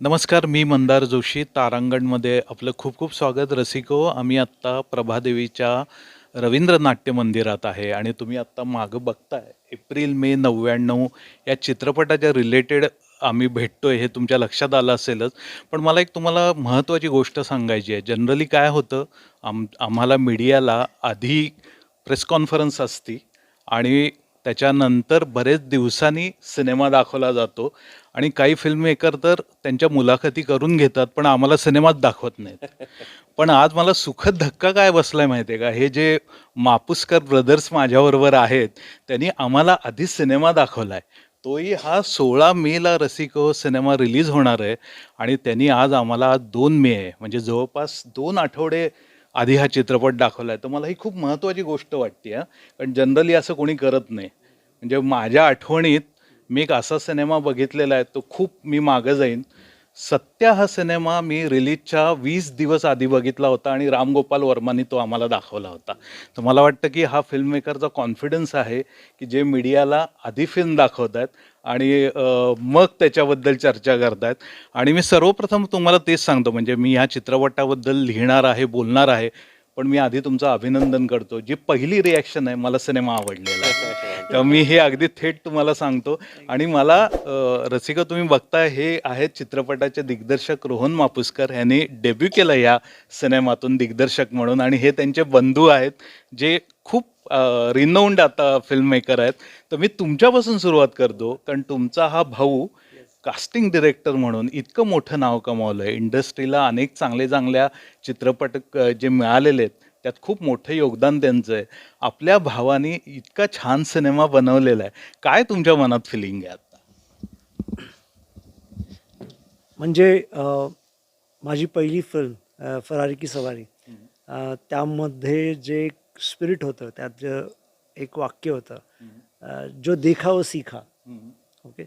नमस्कार मी मंदार जोशी तारांगणमध्ये आपलं खूप खूप स्वागत. रसिको आम्ही आत्ता प्रभादेवीच्या रवींद्र नाट्य मंदिरात आहे आणि तुम्ही आत्ता मागं बघताय एप्रिल मे नव्याण्णव या चित्रपटाच्या रिलेटेड आम्ही भेटतोय हे तुमच्या लक्षात आलं असेलच. पण मला एक तुम्हाला महत्त्वाची गोष्ट सांगायची आहे. जनरली काय होतं आम आम्हाला मीडियाला आधी प्रेस कॉन्फरन्स असती आणि त्याच्यानंतर बरेच दिवसांनी सिनेमा दाखवला जातो. आणि काही फिल्म मेकर तर त्यांच्या मुलाखती करून घेतात पण आम्हाला सिनेमात दाखवत नाहीत. पण आज मला सुखद धक्का काय बसलाय माहिती आहे का? हे जे मापुसकर ब्रदर्स माझ्याबरोबर आहेत त्यांनी आम्हाला आधीच सिनेमा दाखवला आहे तोही हा सोळा मेला रसिको सिनेमा रिलीज होणार आहे. आणि त्यांनी आज आम्हाला आज दोन मे आहे म्हणजे जवळपास दोन आठवडे आधी हा चित्रपट दाखवला आहे तर मला ही खूप महत्त्वाची गोष्ट वाटते कारण जनरली असं कोणी करत नाही. म्हणजे माझ्या आठवणीत मी एक असा सिनेमा बघितलेला आहे तो खूप मी मागं जाईन. सत्या हा सिनेमा मी रिलीजच्या वीस दिवस आधी बघितला होता आणि रामगोपाल वर्मानी तो आम्हाला दाखवला होता. तर मला वाटतं की हा फिल्ममेकरचा कॉन्फिडन्स आहे की जे मीडियाला आधी फिल्म दाखवत आहेत आणि मग त्याच्याबद्दल चर्चा करतायत. आणि मी सर्वप्रथम तुम्हाला तेच सांगतो म्हणजे मी ह्या चित्रपटाबद्दल लिहिणार आहे बोलणार आहे. पण मी आधी तुमचं अभिनंदन करतो. जी पहिली रिॲक्शन आहे मला सिनेमा आवडलेला आहे. तर मी हे अगदी थेट तुम्हाला सांगतो. आणि मला रसिका तुम्ही बघताय हे आहेत चित्रपटाचे दिग्दर्शक रोहन मापुसकर यांनी डेब्यू केलं या सिनेमातून दिग्दर्शक म्हणून. आणि हे त्यांचे बंधू आहेत जे खूप रिनाऊंड आता फिल्म मेकर आहेत. तर मी तुमच्यापासून सुरुवात करतो. कारण तुमचा हा भाऊ कास्टिंग डिरेक्टर म्हणून इतकं मोठं नाव कमावलं आहे इंडस्ट्रीला अनेक चांगले चांगल्या चित्रपट जे मिळालेले आहेत त्यात खूप मोठं योगदान त्यांचं आहे. आपल्या भावाने इतका छान सिनेमा बनवलेला आहे. काय तुमच्या मनात फिलिंग आहे आता? म्हणजे माझी पहिली फिल्म फरारी की सवारी त्यामध्ये जे स्पिरिट होतं त्यात जे एक वाक्य होतं जो देखा वो सीखा ओके?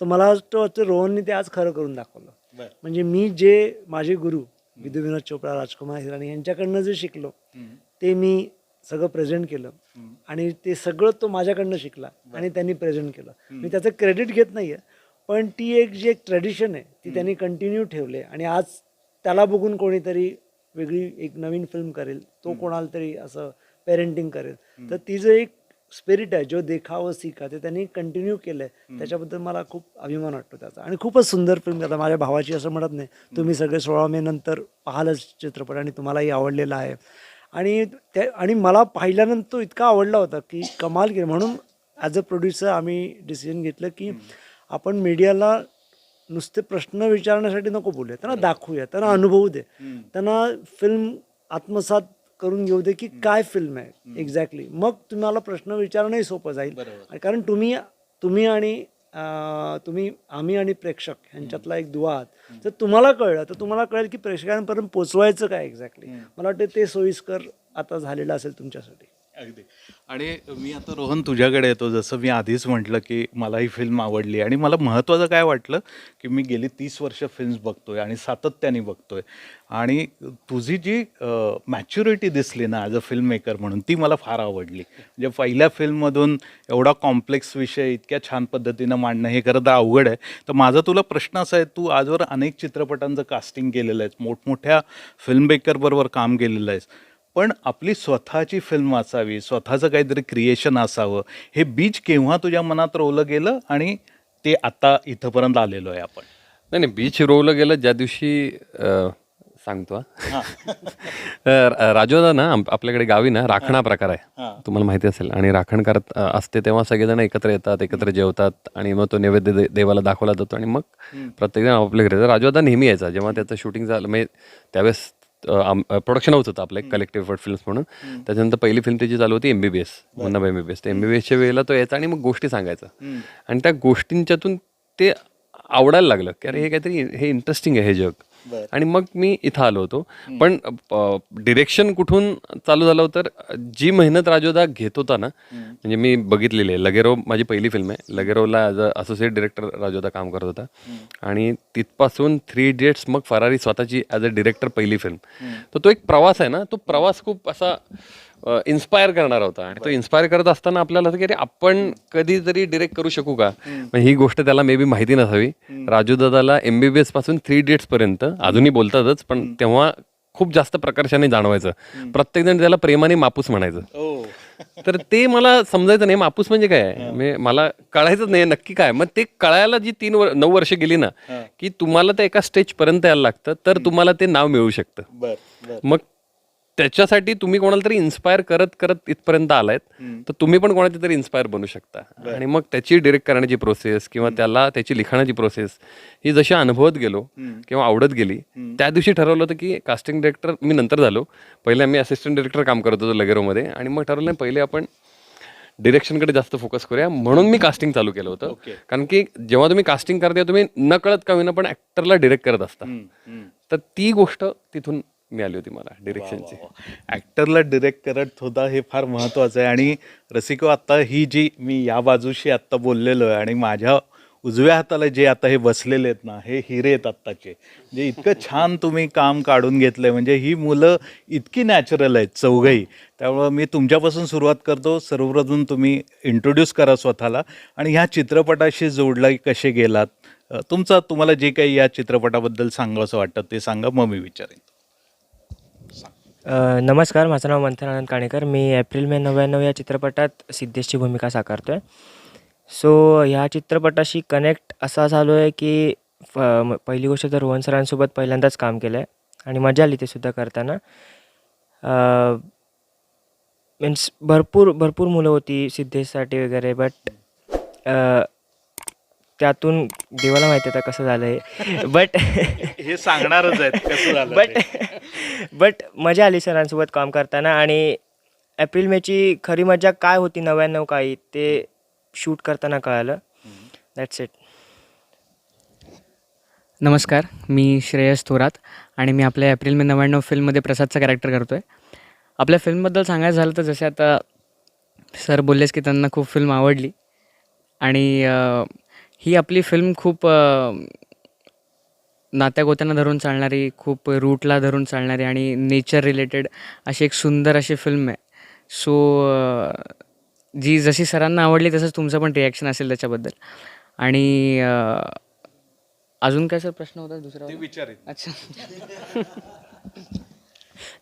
तर मला वाटतं वाटतं रोहनने ते आज खरं करून दाखवलं. म्हणजे मी जे माझे गुरु विधू विनोद चोपडा राजकुमार हिराणी यांच्याकडनं जे शिकलो ते मी सगळं प्रेझेंट केलं आणि ते सगळं तो माझ्याकडनं शिकला आणि त्यांनी प्रेझेंट केलं. मी त्याचं क्रेडिट घेत नाहीये पण ती एक जी एक ट्रेडिशन आहे ती त्यांनी कंटिन्यू ठेवले आणि आज त्याला बघून कोणीतरी वेगळी एक नवीन फिल्म करेल तो कोणाला तरी असं पेरेंटिंग करेल. तर ती जो एक स्पिरिट आहे जो देखावं सीखा ते त्यांनी कंटिन्यू केलंय. त्याच्याबद्दल मला खूप अभिमान वाटतो त्याचा. आणि खूपच सुंदर फिल्म आता माझ्या भावाची असं म्हणत नाही तुम्ही सगळे सोळा मे नंतर पाहालच चित्रपट आणि तुम्हालाही आवडलेला आहे. आणि त्या आणि मला पाहिल्यानंतर तो इतका आवडला होता की कमाल केलं. म्हणून ॲज अ प्रोड्युसर आम्ही डिसिजन घेतलं की आपण मीडियाला नुसते प्रश्न विचारण्यासाठी नको बोलूया त्यांना दाखवूया त्यांना अनुभवू दे. त्यांना फिल्म आत्मसात करून घेऊ दे की काय फिल्म आहे. एक्झॅक्टली मग तुम्हाला प्रश्न विचारणंही सोपं जाईल. कारण तुम्ही तुम्ही आणि तुम्ही आम्ही आणि प्रेक्षक ह्यांच्यातला एक दुवा आहात तर तुम्हाला कळलं तर तुम्हाला कळेल की प्रेक्षकांपर्यंत पोचवायचं काय एक्झॅक्टली मला वाटतं ते सोयीस्कर आता झालेलं असेल तुमच्यासाठी. अगदी. आणि मी आता रोहन तुझ्याकडे येतो. जसं मी आधीच म्हटलं की मला ही फिल्म आवडली आणि मला महत्त्वाचं काय वाटलं की मी गेली तीस वर्ष फिल्म्स बघतोय आणि सातत्याने बघतोय. आणि तुझी जी मॅच्युरिटी दिसली ना ॲज अ फिल्म मेकर म्हणून ती मला फार आवडली. म्हणजे पहिल्या फिल्ममधून एवढा कॉम्प्लेक्स विषय इतक्या छान पद्धतीनं मांडणं हे खरं तर अवघड आहे. तर माझा तुला प्रश्न असा आहे तू आजवर अनेक चित्रपटांचं कास्टिंग केलेलं आहेस. मोठमोठ्या फिल्म मेकरबरोबर काम केलेलं आहेस. पण आपली स्वतःची फिल्म असावी स्वतःचं काहीतरी क्रिएशन असावं हे बीज केव्हा तुझ्या मनात रोवलं गेलं आणि ते आता इथंपर्यंत आलेलो आहे आपण? नाही नाही बीच रोवलं गेलं ज्या दिवशी सांगतो हा. राजोदा ना आपल्याकडे गावी ना राखणा प्रकार आहे. तुम्हाला माहिती असेल. आणि राखण करत असते तेव्हा सगळेजण एकत्र येतात एकत्र जेवतात आणि मग तो नैवेद्य देवाला दाखवला जातो आणि मग प्रत्येकजण आपल्या घरी. राजोदा नेहमी यायचा. जेव्हा त्याचं शूटिंग झालं म्हणजे त्यावेळेस प्रोडक्शन हाऊस होतं आपलं कलेक्टिव्ह एफर्ट फिल्म्स म्हणून. त्याच्यानंतर पहिली फिल्म त्याची चालू होती एमबीबीएस मुन्नाबाई एमबीबीएस तर एमबीबीएसच्या वेळेला तो यायचा आणि मग गोष्टी सांगायचा. आणि त्या गोष्टींच्यातून ते आवडायला लागलं की अरे हे काहीतरी हे इंटरेस्टिंग आहे हे जग. आणि मग मी इथं आलो होतो. पण डिरेक्शन कुठून चालू झालं होतं जी मेहनत राजोदा घेत होता ना म्हणजे मी बघितलेली आहे. लगेरो माझी पहिली फिल्म आहे. लगेरोला ॲज अ असोसिएट डिरेक्टर राजोदा काम करत होता. आणि तिथपासून थ्री इडियट्स मग फरारी स्वतःची ॲज अ डिरेक्टर पहिली फिल्म तर तो एक प्रवास आहे ना तो प्रवास खूप असा इन्स्पायर करणारा होता. आणि तो इन्स्पायर करत असताना आपल्याला असं की अरे आपण कधीतरी डिरेक्ट करू शकू का? पण ही गोष्ट त्याला मे बी माहिती नसावी. राजू दादाला एमबीबीएसपासून थ्री डेट्स पर्यंत अजूनही बोलतातच पण तेव्हा खूप जास्त प्रकर्षाने जाणवायचं. प्रत्येक जण त्याला प्रेमाने मापूस म्हणायचं. ओ तर ते मला समजायचं नाही मापूस म्हणजे काय? आहे? मला कळायचंच नाही नक्की काय? मग ते कळायला जी तीन वर नऊ वर्ष गेली ना की तुम्हाला ते एका स्टेज पर्यंत यायला लागतं तर तुम्हाला ते नाव मिळू शकतं. मग त्याच्यासाठी तुम्ही कोणाला तरी इन्स्पायर करत करत इथपर्यंत आलायत. तर तुम्ही पण कोणाची तरी इन्स्पायर बनू शकता. आणि मग त्याची डिरेक्ट करण्याची प्रोसेस किंवा त्याला त्याची लिखाणाची प्रोसेस ही जशी अनुभवत गेलो किंवा आवडत गेली त्या दिवशी ठरवलं होतं की कास्टिंग डिरेक्टर मी नंतर झालो. पहिले आम्ही असिस्टंट डिरेक्टर काम करत होतो लगेरोमध्ये आणि मग ठरवलं नाही, पहिले आपण डिरेक्शनकडे जास्त फोकस करूया. म्हणून मी कास्टिंग चालू केलं होतं. कारण की जेव्हा तुम्ही कास्टिंग करता तुम्ही न कळत का होईना पण ऍक्टरला डिरेक्ट करत असता. तर ती गोष्ट तिथून मिळाली होती मला डिरेक्शनची ऍक्टरला डिरेक्ट करत होता हे फार महत्वाचं आहे. आणि रसिको आता ही जी मी या बाजूशी आत्ता बोललेलो आहे आणि माझ्या उजव्या हाताला जे आता हे बसलेले आहेत ना हे हिरे आहेत आत्ताचे. म्हणजे इतकं छान तुम्ही काम काढून घेतलंय. म्हणजे ही मुलं इतकी नॅचरल आहेत चौघही. त्यामुळं मी तुमच्यापासून सुरुवात करतो. सर्वप्रथम तुम्ही इंट्रोड्यूस करा स्वतःला. आणि ह्या चित्रपटाशी जोडला कसे गेलात? तुमचं तुम्हाला जे काही या चित्रपटाबद्दल सांगावंसं वाटतं ते सांगा मग मी विचारेन. नमस्कार माझं नाव मंथन आनंद काणेकर. मी एप्रिल मे नव्याण्णव या चित्रपटात सिद्धेशची भूमिका साकारतो आहे सो ह्या चित्रपटाशी कनेक्ट असा झालो आहे की फ म- पहिली गोष्ट तर रोहन सरांसोबत पहिल्यांदाच काम केलं आहे आणि मजा आली ते सुद्धा करताना. मीन्स भरपूर भरपूर मुलं होती सिद्धेशसाठी वगैरे बट त्यातून देवाला माहिती आता कसं झालं आहे बट हे सांगणारच आहेत कसं झालं बट बट मजा आली सरांसोबत काम करताना आणि एप्रिल मेची खरी मजा काय होती नव्याण्णव काही ते शूट करताना कळालं. दॅट्स इट नमस्कार मी श्रेयस थोरात आणि मी आपल्या एप्रिल मे नव्याण्णव फिल्ममध्ये प्रसादचा कॅरेक्टर करतो आहे आपल्या फिल्मबद्दल सांगायचं झालं तर जसे आता सर बोललेस की त्यांना खूप फिल्म आवडली आणि ही आपली फिल्म खूप अ, नात्यागोत्यांना धरून चालणारी खूप रूटला धरून चालणारी आणि नेचर रिलेटेड अशी एक सुंदर अशी फिल्म आहे. सो जी जशी सरांना आवडली तसंच तुमचं पण रिॲक्शन असेल त्याच्याबद्दल. आणि अजून काय सर प्रश्न होता दुसरा वाला? अच्छा.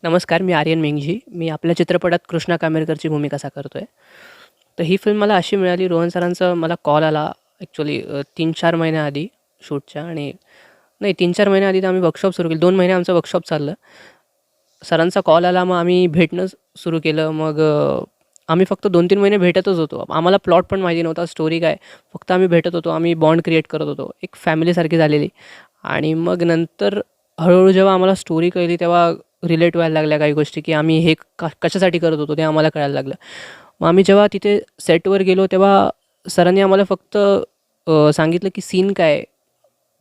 नमस्कार मी आर्यन मेंगजी मी आपल्या चित्रपटात कृष्णा कामेरकरची भूमिका साकारतो आहे तर ही फिल्म मला अशी मिळाली रोहन सरांचा मला कॉल आला ॲक्च्युली तीन चार महिन्याआधी शूटच्या आणि नाही तीन चार महिन्याआधी तर आम्ही वर्कशॉप सुरू केलं. दोन महिने आमचं वर्कशॉप चाललं. सरांचा कॉल आला मग आम्ही भेटणं सुरू केलं. मग आम्ही फक्त दोन तीन महिने भेटतच होतो. आम्हाला प्लॉट पण माहिती नव्हता स्टोरी काय. फक्त आम्ही भेटत होतो आम्ही बॉन्ड क्रिएट करत होतो. एक फॅमिलीसारखी झालेली. आणि मग नंतर हळूहळू जेव्हा आम्हाला स्टोरी कळली तेव्हा रिलेट व्हायला लागल्या काही गोष्टी की आम्ही हे का कशासाठी करत होतो ते आम्हाला कळायला लागलं. मग आम्ही जेव्हा तिथे सेटवर गेलो तेव्हा सरांनी आम्हाला फक्त सांगितलं की सीन काय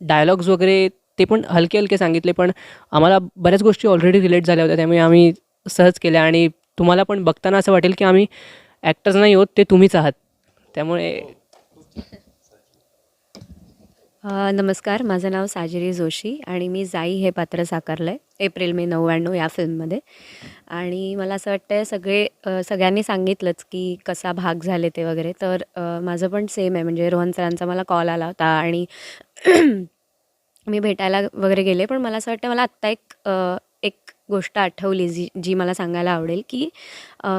डायलॉग्स वगैरे ते पण हलके हलके सांगितले पण आम्हाला बऱ्याच गोष्टी ऑलरेडी रिलेट झाल्या होत्या त्यामुळे आम्ही सहज केल्या. आणि तुम्हाला पण बघताना असं वाटेल की आम्ही ॲक्टर्स नाही होत ते तुम्हीच आहात. त्यामुळे नमस्कार माझं नाव साजिरी जोशी आणि मी जाई हे पात्र साकारलं आहे एप्रिल मे नव्याण्णव या फिल्ममध्ये. आणि मला असं वाटतं आहे सगळे सगळ्यांनी सांगितलंच की कसा भाग झाले ते वगैरे. तर माझं पण सेम आहे म्हणजे रोहन सरांचा मला कॉल आला होता आणि मी भेटायला वगैरे गेले पण मला असं वाटतं मला आत्ता एक एक गोष्ट आठवली जी जी मला सांगायला आवडेल की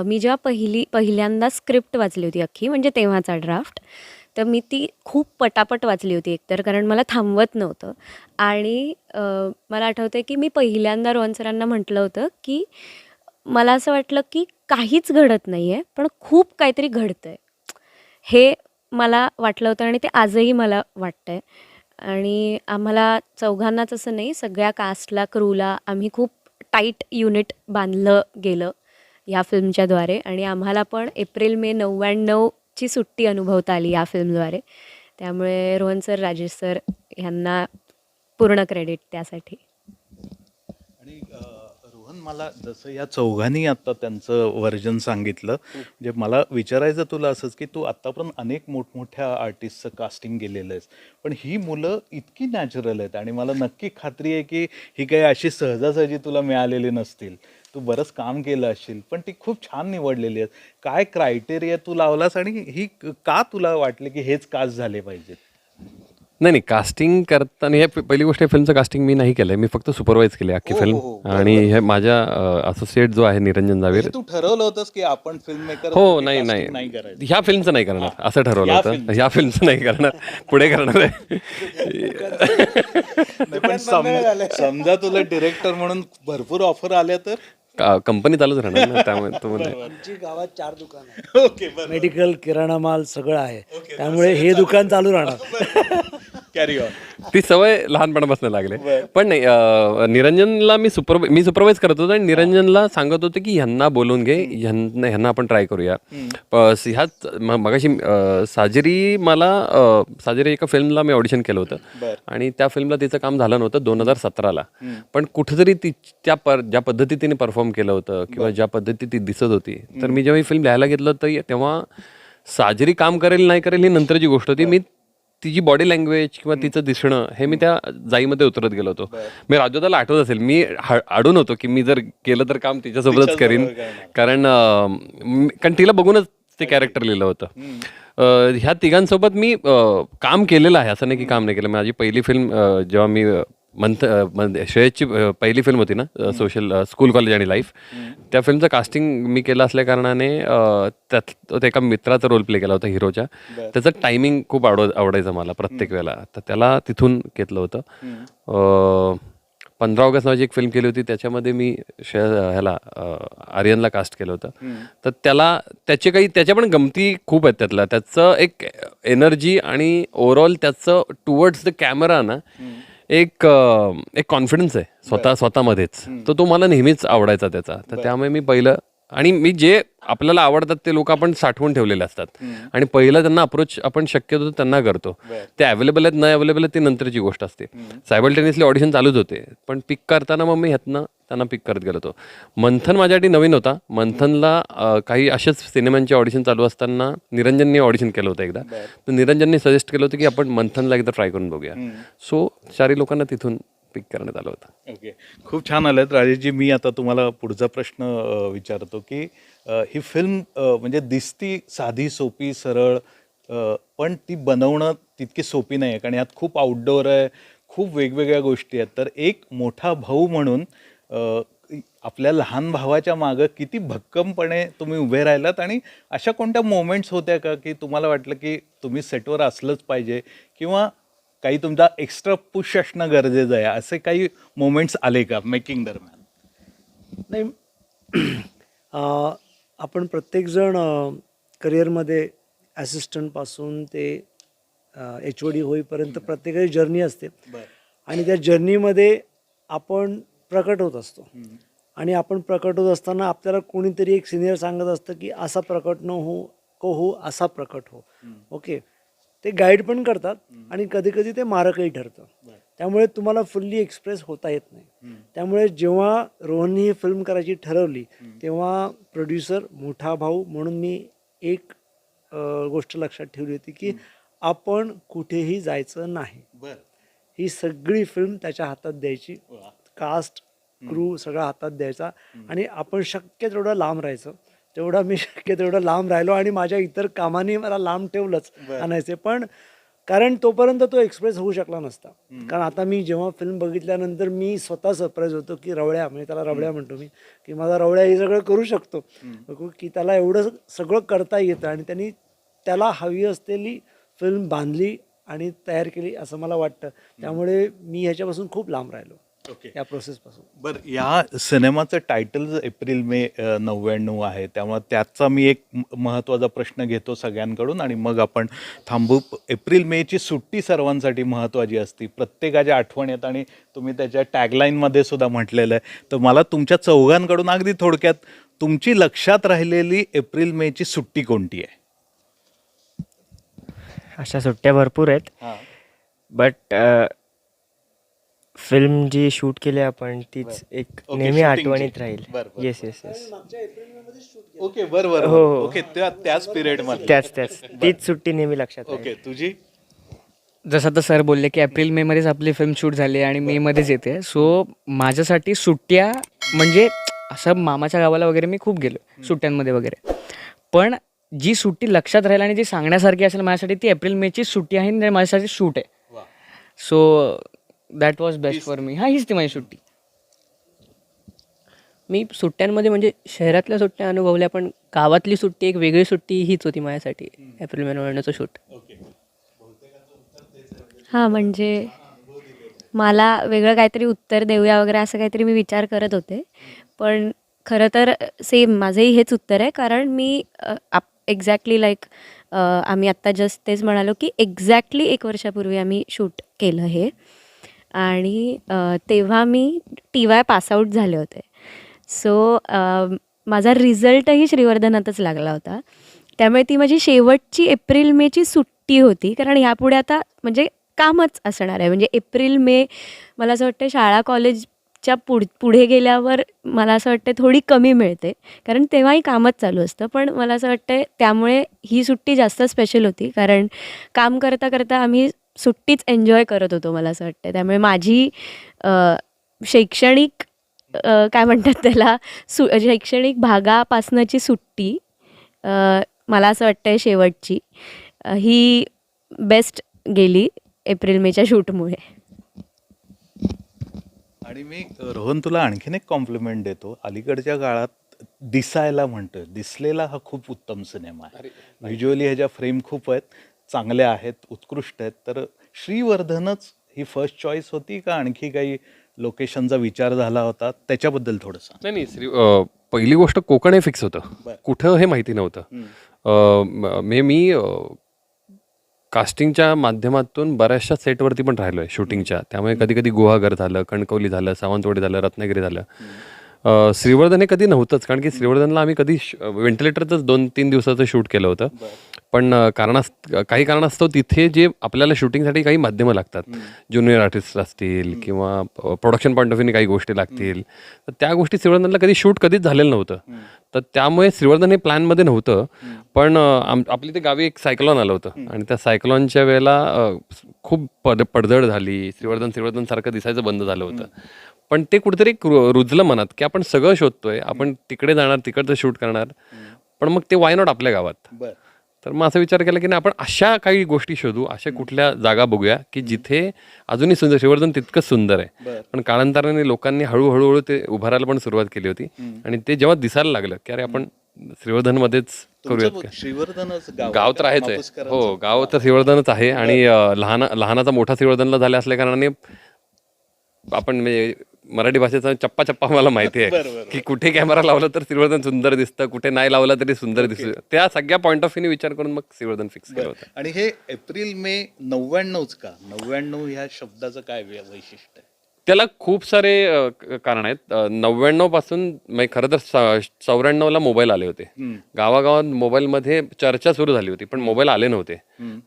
मी जेव्हा पहिली पहिल्यांदा स्क्रिप्ट वाचली होती अख्खी म्हणजे तेव्हाचा ड्राफ्ट तर मी ती खूप पटापट वाचली होती एकतर कारण मला थांबवत नव्हतं. आणि मला आठवतं की मी पहिल्यांदा रोहन सरांना म्हटलं होतं की मला असं वाटलं की काहीच घडत नाही आहे पण खूप काहीतरी घडतं आहे हे मला वाटलं होतं आणि ते आजही मला वाटतं आहे आणि आम्हाला चौघांनाच असं नाही सगळ्या कास्टला क्रूला आम्ही खूप टाईट युनिट बांधलं गेलं या फिल्मच्याद्वारे आणि आम्हाला पण एप्रिल मे नव्याण्णवची सुट्टी अनुभवता आली या फिल्मद्वारे त्यामुळे रोहन सर राजेश सर ह्यांना पूर्ण क्रेडिट त्यासाठी. आणि मला जसं या चौघांनी आता त्यांचं वर्जन सांगितलं म्हणजे मला विचारायचं तुला असंच की तू आत्तापर्यंत अनेक मोठमोठ्या आर्टिस्टचं कास्टिंग केलेलं आहेस पण ही मुलं इतकी नॅचरल आहेत आणि मला नक्की खात्री आहे की ही काही अशी सहजासहजी तुला मिळालेली नसतील. तू बरंच काम केलं असशील पण ती खूप छान निवडलेली आहेत. काय क्रायटेरिया तू लावलास आणि ही का तुला वाटले की हेच कास्ट झाले पाहिजेत? नाही नाही कास्टिंग करताना हे पहिली गोष्ट फिल्मचं कास्टिंग मी नाही केलंय. मी फक्त सुपरवाईज केली अख्खी हो, फिल्म हो, हो, आणि हे माझ्या असोसिएट जो आहे निरंजन जावीर म्हणजे तू ठरवलं होतंस की आपण फिल्म मेकर हो नाही नाही. ह्या फिल्मचं नाही करणार. असं ठरवलं होतं. ह्या फिल्मचं नाही करणार. पुढे करणार आहे. पण समजा तुला डिरेक्टर म्हणून भरपूर ऑफर आल्या तर? कंपनी चालूच राहणार ना त्यामुळे तो म्हणजे आमची गावात चार दुकान आहे ओके बरं मेडिकल किराणा माल सगळं आहे. त्यामुळे हे दुकान चालू राहणार. कॅरी ऑन ती सवय लहानपणापासून लागले. पण नाही अं, निरंजनला मी सुपर मी सुपरवाईज करत होतो आणि निरंजनला सांगत होतो की ह्यांना बोलून घे ह्यांना ह्यांना आपण ट्राय करूया. प- स- ह्याच म- मगाशी अं, साजरी मला अं, साजरी एका फिल्मला मी ऑडिशन केलं होतं. आणि त्या फिल्मला तिचं काम झालं नव्हतं दोन हजार सतराला. पण कुठेतरी ती त्या पर ज्या पद्धती तिने परफॉर्म केलं होतं किंवा ज्या पद्धती ती दिसत होती तर मी जेव्हा ही फिल्म लिहायला घेतलं तर तेव्हा साजरी काम करेल नाही करेल ही नंतरची गोष्ट होती. मी तिची बॉडी लँग्वेज किंवा तिचं दिसणं हे मी त्या जाईमध्ये उतरत गेलो होतो. मी राजोदाला आठवत असेल मी अडून होतो की मी जर केलं तर काम तिच्यासोबतच करीन. कारण कारण तिला बघूनच ते कॅरेक्टर लिहिलं होतं. ह्या तिघांसोबत मी काम केलेलं आहे. असं नाही की काम नाही केलं. माझी पहिली फिल्म जेव्हा मी मंथ अं, पहिली फिल्म होती ना सोशल स्कूल कॉलेज आणि लाईफ त्या फिल्मचं कास्टिंग मी केलं असल्या कारणाने त्यात तो एका मित्राचा रोल प्ले केला होता हिरोच्या. त्याचं टायमिंग खूप आवड आवडायचं मला प्रत्येक वेळेला. तर त्याला तिथून घेतलं होतं. पंधरा ऑगस्ट नावाची एक फिल्म केली होती. त्याच्यामध्ये मी श्रेय ह्याला आर्यनला कास्ट केलं होतं. तर त्याला त्याचे काही त्याच्या पण गमती खूप आहेत त्यातल्या. त्याचं एक एनर्जी आणि ओव्हरऑल त्याचं टुवर्ड्स द कॅमेरा ना एक अं, एक कॉन्फिडन्स आहे. स्वतः स्वतःमध्येच. तर तो मला नेहमीच आवडायचा त्याचा. तर त्यामुळे मी पहिलं आणि मी जे आपल्याला आवडतात ते लोक आपण साठवून ठेवलेले असतात. आणि पहिलं त्यांना अप्रोच आपण शक्यतो त्यांना करतो. ते अवेलेबल आहेत नाही अवेलेबल आहेत ती नंतरची गोष्ट असते. सायबलटेनियसली ऑडिशन चालूच होते. पण पिक करताना मग मी ह्यातनं त्यांना पिक करत गेलो होतो. मंथन माझ्यासाठी नवीन होता. मंथनला काही असेच सिनेमांचे ऑडिशन चालू असताना निरंजनने ऑडिशन केलं होतं एकदा. तर निरंजनने सजेस्ट केलं होतं की आपण मंथनला एकदा ट्राय करून बघूया. सो चारही लोकांना तिथून पिक करण्यात आलं होतं. ओके खूप छान आलं राजेशजी मी आता तुम्हाला पुढचा प्रश्न विचारतो की ही फिल्म म्हणजे दिसती साधी सोपी सरळ पण ती बनवणं तितकी सोपी नाही आहे कारण यात खूप आउटडोअर आहे खूप वेगवेगळ्या गोष्टी आहेत. तर एक मोठा भाऊ म्हणून आपल्या लहान भावाच्या मागं किती भक्कमपणे तुम्ही उभे राहिलात आणि अशा कोणत्या मोमेंट्स होत्या का की तुम्हाला वाटलं की तुम्ही सेटवर असलंच पाहिजे? किंवा काही तुमचा एक्स्ट्रा पुश असणं गरजेचं आहे. असे काही मोमेंट्स आले का मेकिंग दरम्यान? नाही आपण प्रत्येकजण करिअरमध्ये ॲसिस्टंटपासून ते एच ओ डी होईपर्यंत प्रत्येकाची जर्नी असते. आणि त्या जर्नीमध्ये आपण प्रकट होत असतो. आणि आपण प्रकट होत असताना आपल्याला कोणीतरी एक सिनियर सांगत असतं की असा प्रकट न हो को हो असा प्रकट हो. ओके? ते गाईड पण करतात आणि कधी कधी ते मारकही ठरतं. त्यामुळे तुम्हाला फुल्ली एक्सप्रेस होता येत नाही. त्यामुळे जेव्हा रोहननी ही फिल्म करायची ठरवली तेव्हा प्रोड्युसर मोठा भाऊ म्हणून मी एक गोष्ट लक्षात ठेवली होती की आपण कुठेही जायचं नाही. ही सगळी फिल्म त्याच्या हातात द्यायची. कास्ट क्रू सगळा हातात द्यायचा आणि आपण शक्य तेवढं लांब राहायचं. तेवढा मी शक्य तेवढं लांब राहिलो आणि माझ्या इतर कामाने मला लांब ठेवलंच आणायचे. पण कारण तोपर्यंत तो एक्सप्रेस होऊ शकला नसता. कारण आता मी जेव्हा फिल्म बघितल्यानंतर मी स्वतः सरप्राईज होतो की रवळ्या म्हणजे त्याला रवळ्या म्हणतो मी की माझा रवळ्या हे सगळं करू शकतो. की त्याला एवढं सगळं करता येतं आणि त्यांनी त्याला हवी असलेली फिल्म बांधली आणि तयार केली असं मला वाटतं. त्यामुळे मी ह्याच्यापासून खूप लांब राहिलो. ओके या प्रोसेसपासून बरं या सिनेमाचं टायटल एप्रिल मे नव्याण्णव आहे त्यामुळे त्याचा मी एक महत्त्वाचा प्रश्न घेतो सगळ्यांकडून आणि मग आपण थांबू. एप्रिल मेची सुट्टी सर्वांसाठी महत्त्वाची असती. प्रत्येकाच्या आठवणीत आणि तुम्ही त्याच्या टॅगलाईनमध्ये सुद्धा म्हटलेलं आहे. तर मला तुमच्या चौघांकडून अगदी थोडक्यात तुमची लक्षात राहिलेली एप्रिल मेची सुट्टी कोणती आहे? अशा सुट्ट्या भरपूर आहेत. बट फिल्म जी शूट केली आपण तीच एक नेहमी shooting ची. आठवणीत राहील. बरं, बरं. येस येस येस ओके बरोबर हो, हो. ओके त्या त्याच पिरियडमध्ये. त्याच त्याच. तीच सुट्टी नेहमी लक्षात ओके तुझी? जसं आता सर बोलले की एप्रिल मे मध्येच आपली फिल्म शूट झाली आणि मे मध्येच येते. सो माझ्यासाठी सुट्ट्या म्हणजे असं मामाच्या गावाला वगैरे मी खूप गेलो सुट्ट्यांमध्ये वगैरे. पण जी सुट्टी लक्षात राहील आणि जी सांगण्यासारखी असेल माझ्यासाठी ती एप्रिल मेची सुट्टी आहे आणि माझ्यासाठी शूट आहे. So that was best for me हा हीच ती माझी सुट्टी. मी सुट्ट्यांमध्ये म्हणजे शहरातल्या सुट्ट्या अनुभवल्या पण गावातली सुट्टी एक वेगळी सुट्टी हीच होती माझ्यासाठी एप्रिल मे नव्याण्णवचं शूट. हां म्हणजे मला वेगळं काहीतरी उत्तर देऊया वगैरे असं काहीतरी मी विचार करत होते. पण खरं तर सेम माझंही हेच उत्तर आहे कारण मी एक्झॅक्टली लाईक आम्ही आत्ता जस्ट तेच म्हणालो की एक्झॅक्टली एक वर्षापूर्वी आम्ही शूट केलं हे. आणि तेव्हा मी टी वाय पासआउट झाले होते. सो माझा रिझल्टही श्रीवर्धनातच लागला होता. त्यामुळे ती माझी शेवटची एप्रिल मेची सुट्टी होती. कारण ह्यापुढे आता म्हणजे कामच असणार आहे. म्हणजे एप्रिल मे मला असं वाटतं शाळा कॉलेजच्या पुढ पुढे गेल्यावर मला असं वाटतं थोडी कमी मिळते. कारण तेव्हाही कामच चालू असतं. पण मला असं वाटतं त्यामुळे ही सुट्टी जास्त स्पेशल होती. कारण काम करता करता आम्ही सुट्टीच एन्जॉय करत होतो मला असं वाटतं त्यामुळे माझी शैक्षणिक काय म्हणतात त्याला सु शैक्षणिक भागापासनची सुट्टी मला असं वाटतं शेवटची अ, ही बेस्ट गेली एप्रिल मेच्या शूटमुळे. आणि मी रोहन तुला आणखीन एक कॉम्प्लिमेंट देतो. अलीकडच्या काळात दिसायला म्हणतोय. दिसलेला हा खूप उत्तम सिनेमा आहे. व्हिज्युअली ह्याच्या फ्रेम खूप आहेत. चांगल्या आहेत उत्कृष्ट आहेत तर श्रीवर्धनच ही फर्स्ट चॉईस होती का आणखी काही लोकेशनचा विचार झाला होता? त्याच्याबद्दल थोडं सांग नाही नाही श्री अ, पहिली गोष्ट कोकण हे फिक्स होतं. बरं. कुठं हे माहिती नव्हतं. अ, म- मे मी अ, कास्टिंगच्या माध्यमातून बऱ्याचशा सेटवरती पण राहिलो आहे शूटिंगच्या त्यामुळे कधी कधी गुहागर झालं कणकवली झालं सावंतवाडी झालं रत्नागिरी झालं. अ, श्रीवर्धन हे कधी नव्हतंच कारण की श्रीवर्धनला आम्ही कधी व्हेंटिलेटरचंच दोन तीन दिवसाचं शूट केलं होतं. पण अ, कारणास काही कारणास्तव तिथे जे आपल्याला शूटिंगसाठी काही माध्यमं लागतात. ज्युनियर आर्टिस्ट असतील किंवा प्रोडक्शन पॉईंट ऑफ व्ह्यूने काही गोष्टी लागतील. तर त्या गोष्टी श्रीवर्धनला कधी शूट कधीच झालेलं नव्हतं. तर त्यामुळे श्रीवर्धन हे प्लॅनमध्ये नव्हतं. पण आपली ते गावी एक सायक्लॉन आलं होतं. आणि त्या सायक्लॉनच्या वेळेला खूप पड पडझड झाली. श्रीवर्धन श्रीवर्धन सारखं दिसायचं बंद झालं होतं. पण ते कुठेतरी रुजलं मनात की आपण सगळं शोधतोय. आपण तिकडे जाणार तिकडचं शूट करणार. पण मग ते वाय नॉट आपल्या गावात? बर. तर मग असा विचार केला की नाही आपण अशा काही गोष्टी शोधू अशा कुठल्या जागा बघूया की जिथे अजूनही सुंदर श्रीवर्धन तितकंच सुंदर आहे. पण कालांतराने लोकांनी हळूहळू हळू ते उभारायला पण सुरुवात केली होती आणि ते जेव्हा दिसायला लागलं की अरे आपण श्रीवर्धनमध्येच करूयात तुमचं का? श्रीवर्धनच गाव तर आहेच आहे. हो गाव तर श्रीवर्धनच आहे आणि लहान लहानाचा मोठा श्रीवर्धनला झाला असल्या कारणाने आपण म्हणजे मराठी भाषेचा चप्पा चप्पा मला माहिती आहे. की कुठे कॅमेरा लावला तर श्रीवर्धन सुंदर दिसतं कुठे नाही लावला तरी सुंदर दिसतं. त्या सगळ्या पॉईंट ऑफ व्ह्यूने विचार करून मग श्रीवर्धन फिक्स केलं होतं. आणि हे एप्रिल मे नव्याण्णवच का? नव्याण्णव ह्या शब्दाचं काय वैशिष्ट्य आहे? त्याला खूप सारे कारण आहेत. नव्याण्णवपासून म्हणजे खरं तर चौऱ्याण्णवला मोबाईल आले होते. गावागावात मोबाईलमध्ये चर्चा सुरू झाली होती पण मोबाईल आले नव्हते.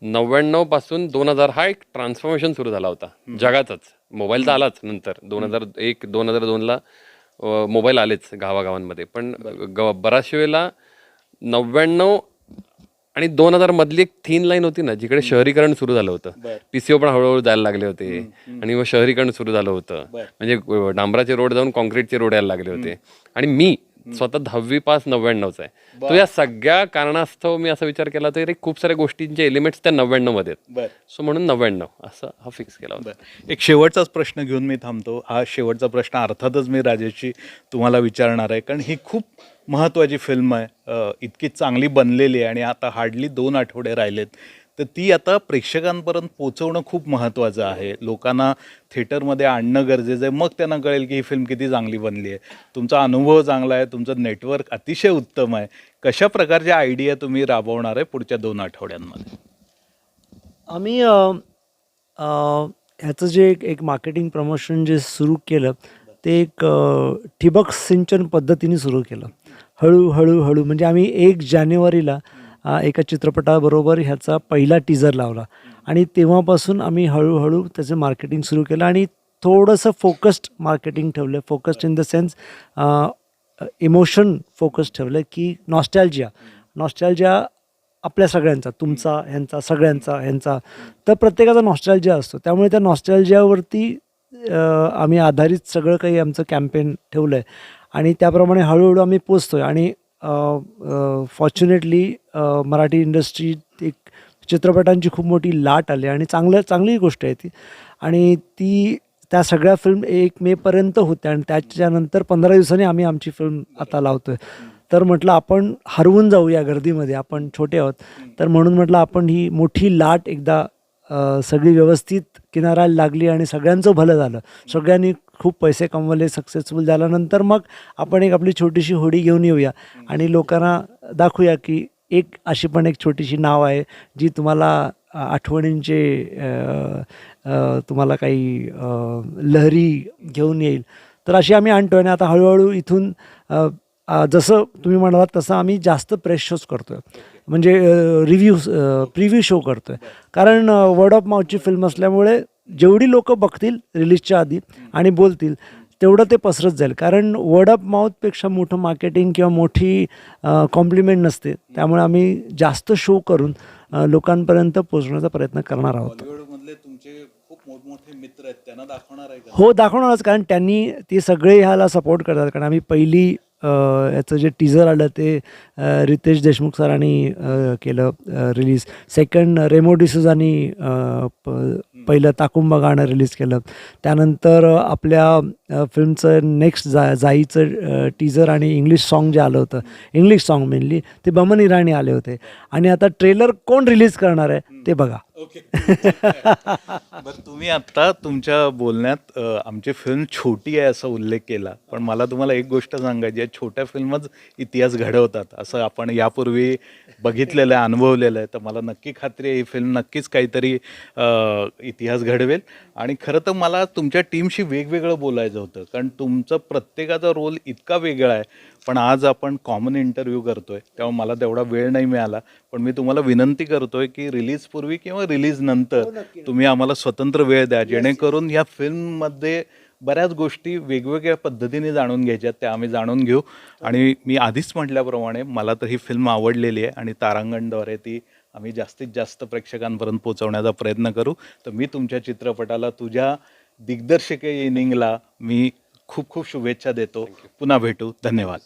नव्याण्णवपासून दोन हजार हा एक ट्रान्सफॉर्मेशन सुरू झाला होता जगातच. मोबाईल तर आलाच नंतर. दोन हजार एक दोन हजार दोनला मोबाईल आलेच गावागावांमध्ये. पण ग- बऱ्याचशा वेळेला नव्याण्णव आणि दोन हजार मधली एक थीन लाईन होती ना जिकडे शहरीकरण सुरू झालं होतं. पीसीओ पण हळूहळू जायला लागले होते. आणि मग शहरीकरण सुरू झालं होतं. म्हणजे डांबराचे रोड जाऊन कॉन्क्रीटचे रोड यायला लागले होते. आणि मी स्वतः दहावी पास नव्याण्णवचा आहे. तो या सगळ्या कारणास्तव मी असा विचार केला तर खूप साऱ्या गोष्टींचे एलिमेंट्स त्या नव्याण्णवमध्ये आहेत सो म्हणून नव्याण्णव असं हा फिक्स केला होता. एक शेवटचाच प्रश्न घेऊन मी थांबतो. हा शेवटचा प्रश्न अर्थातच मी राजेशची तुम्हाला विचारणार आहे कारण ही खूप महत्त्वाची फिल्म आहे. इतकी चांगली बनलेली आहे आणि आता हार्डली दोन आठवडे राहिलेत. तर ती आता प्रेक्षकांपर्यंत पोचवणं खूप महत्त्वाचं आहे. लोकांना थिएटरमध्ये आणणं गरजेचं आहे. मग त्यांना कळेल की ही फिल्म किती चांगली बनली आहे. तुमचा अनुभव चांगला आहे. तुमचं नेटवर्क अतिशय उत्तम आहे. कशा प्रकारच्या आयडिया तुम्ही राबवणार आहे पुढच्या दोन आठवड्यांमध्ये? आम्ही ह्याचं जे एक एक मार्केटिंग प्रमोशन जे सुरू केलं ते एक ठिबक सिंचन पद्धतीने सुरू केलं. हळूहळू हळू. म्हणजे आम्ही एक जानेवारीला हा एका चित्रपटाबरोबर ह्याचा पहिला टीझर लावला. आणि तेव्हापासून आम्ही हळूहळू त्याचं मार्केटिंग सुरू केलं आणि थोडंसं फोकस्ड मार्केटिंग ठेवलं. Focused in the sense emotion focus ठेवलं की नॉस्टॅल्जिया नॉस्टॅल्जिया आपल्या सगळ्यांचा तुमचा ह्यांचा सगळ्यांचा ह्यांचा. तर प्रत्येकाचा नॉस्टॅल्जिया असतो. त्यामुळे त्या नॉस्टॅल्जियावरती आम्ही आधारित सगळं काही आमचं कॅम्पेन ठेवलं आहे आणि त्याप्रमाणे हळूहळू आम्ही पोचतो आहे आणि फॉर्च्युनेटली मराठी इंडस्ट्रीत एक चित्रपटांची खूप मोठी लाट आली आणि चांगलं चांगली गोष्ट आहे ती. आणि ती त्या सगळ्या फिल्म एक मेपर्यंत होत्या आणि त्याच्यानंतर पंधरा दिवसांनी आम्ही आमची फिल्म आता लावतो आहे तर म्हटलं आपण हरवून जाऊ या गर्दीमध्ये आपण छोटे आहोत. तर म्हणून म्हटलं आपण ही मोठी लाट एकदा सगळी व्यवस्थित किनाऱ्याला लागली आणि सगळ्यांचं भलं झालं. सगळ्यांनी खूप पैसे कमवले सक्सेसफुल झाल्यानंतर मग आपण एक आपली छोटीशी होडी घेऊन येऊया. आणि लोकांना दाखवूया की एक अशी पण एक छोटीशी नाव आहे जी तुम्हाला आठवणींचे तुम्हाला काही लहरी घेऊन येईल. तर अशी आम्ही आणतो आणि आता हळूहळू इथून जसं तुम्ही म्हणालात तसं आम्ही जास्त प्रेस शोज करतो आहे म्हणजे रिव्ह्यू प्रिव्ह्यू शो करतो आहे कारण वर्ड ऑफ माउथची फिल्म असल्यामुळे जेवढी लोक बघतील रिलीजच्या आधी आणि बोलतील तेवढं ते पसरत जाईल. कारण वर्ड ऑफ माउथपेक्षा मोठं मार्केटिंग किंवा मोठी कॉम्प्लिमेंट नसते. त्यामुळे आम्ही जास्त शो करून लोकांपर्यंत पोहोचण्याचा प्रयत्न करणार आहोत. तुमचे खूप मोठमोठे मित्र आहेत त्यांना दाखवणार आहे हो दाखवणारच. कारण त्यांनी ते सगळे ह्याला सपोर्ट करतात. कारण आम्ही पहिली याचं जे टीजर आलं ते रितेश देशमुख सरांनी केलं रिलीज सेकंड रेमो डिसूजांनी पहिलं ताकुंबा गाणं रिलीज केलं. त्यानंतर आपल्या फिल्मचं नेक्स्ट जा जाईचं टीजर आणि इंग्लिश सॉन्ग जे आलं होतं इंग्लिश सॉन्ग मेनली ते बमन इराणी आले होते. आणि आता ट्रेलर कोण रिलीज करणार आहे ते बघा. ओके बरं तुम्ही आत्ता तुमच्या बोलण्यात अ, आमची फिल्म छोटी आहे असा उल्लेख केला पण मला तुम्हाला एक गोष्ट सांगायची आहे. छोट्या फिल्मच इतिहास घडवतात असं आपण यापूर्वी बघितलेलं आहे अनुभवलेलं आहे. तर मला नक्की खात्री आहे ही फिल्म नक्कीच काहीतरी अ, इतिहास घडवेल. आणि खरं तर मला तुमच्या टीमशी वेगवेगळं बोलायचं होतं कारण तुमचं प्रत्येकाचा रोल इतका वेगळा आहे. पण आज आपण कॉमन इंटरव्ह्यू करतोय तेव्हा मला तेवढा वेळ नाही मिळाला. पण मी तुम्हाला विनंती करतोय की रिलीज पूर्वी किंवा रिलीज नंतर तुम्ही आम्हाला स्वतंत्र वेळ द्या. जेणेकरून या फिल्ममध्ये बऱ्याच गोष्टी वेगवेगळ्या पद्धतीने जाणून घ्यायच्यात त्या आम्ही जाणून घेऊ. आणि मी आधीच म्हटल्याप्रमाणे मला तर ही फिल्म आवडलेली आहे आणि तारांगणद्वारे ती आम्ही जास्तीत जास्त प्रेक्षकांपर्यंत पोहोचवण्याचा प्रयत्न करू. तर मी तुमच्या चित्रपटाला तुझ्या दिग्दर्शक इनिंगला मी खूप खूप शुभेच्छा देतो. पुन्हा भेटू. धन्यवाद.